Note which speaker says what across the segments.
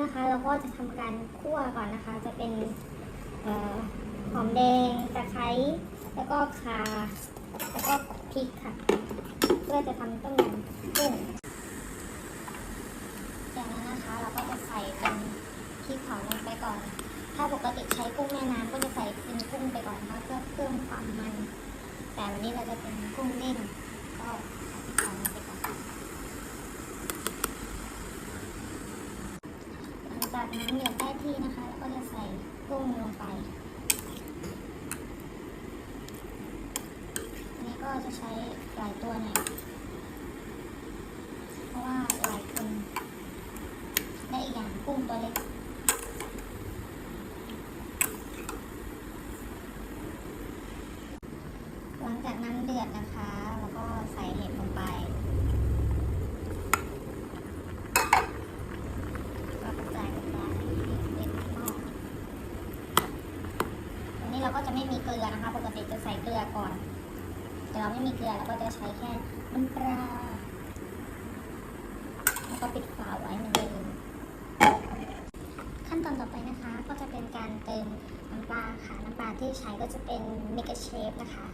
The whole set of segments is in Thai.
Speaker 1: นะคะเราก็จะทำการคั่วก่อนนะคะ จะเป็นออหอมแดงตะไคร้แล้วก็ข่าแล้วก็พริกค่ะ เพื่อจะทำต้มยำกุ้งจากนั้นนะคะเราก็จะใส่เป็นพริกเผาลงไปก่อน ถ้าปกติใช้กุ้งแม่น้ำก็จะใส่เป็นกุ้งไปก่อนนะคะเพื่อเพิ่มความมัน แต่วันนี้เราจะเป็นกุ้งเด้งก็ใส่พริกเผาลงไปก่อน หลังจาก น้ำเดือดได้ที่นะคะ แล้วก็จะใส่กุ้งลงไปอันนี้ก็จะใช้หลายตัวหน่อยเพราะว่าหลายคนและอีกอย่างกุ้งตัวเล็กหลังจากน้ำเดือดนะคะ แล้วก็ใส่เห็ดลงไป ก็กระจายกระจายให้เต็มหม้ออันนี้ เราก็จะไม่มีเกลือนะคะ ปกติจะใส่เกลือก่อน แต่เราไม่มีเกลือเราก็จะใช้แค่น้ำปลาแล้วก็ปิดฝาไว้เหมือนเดิมขั้นตอนต่อไปนะคะ ก็จะเป็นการเติมน้ำปลาค่ะน้ำปลาที่ใช้ก็จะเป็นเมกะเชฟนะคะ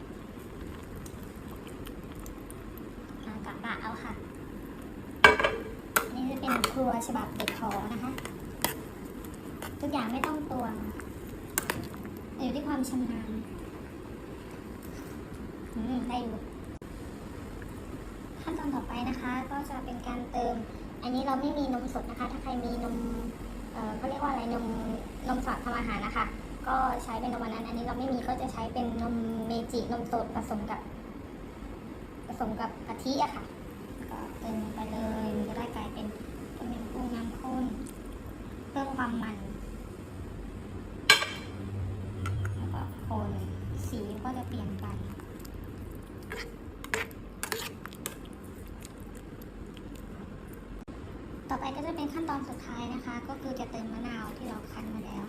Speaker 1: หากะบะเอาค่ะ นี่จะเป็นครัวฉบับเด็กขอนะคะ ทุกอย่างไม่ต้องตวง อยู่ที่ความชำนาญได้อยู่ขั้นตอนต่อไปนะคะ ก็จะเป็นการเติม อันนี้เราไม่มีนมสดนะคะ ถ้าใครมีนมเขาเรียกว่าอะไรนมนมสดทำอาหารนะคะ ก็ใช้เป็นนมวันนั้น อันนี้เราไม่มีก็จะใช้เป็นนมเมจินมสดผสมกับ ผสมกับกะทิอะค่ะ ก็เติมไปเลยมันจะได้กลายเป็นต้มยำกุ้งน้ำข้นเพิ่มความมัน แล้วก็คน สีก็จะเปลี่ยนไป ต่อไปก็จะเป็นขั้นตอนสุดท้ายนะคะ ก็คือจะเติมมะนาวที่เราคั้นมาแล้ว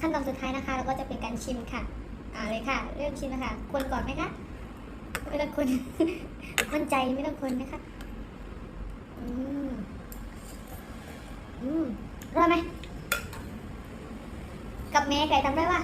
Speaker 1: ขั้นตอนสุดท้ายนะคะเราก็จะเป็นการชิมค่ะอ่าเลยค่ะ เริ่มชิมนะคะควรก่อนไหมคะไม่ต้องคนมั่นใจไม่ต้องคนนะคะ อืม อืมอร่อยไหม กับแม่ไก่ทำได้ปะ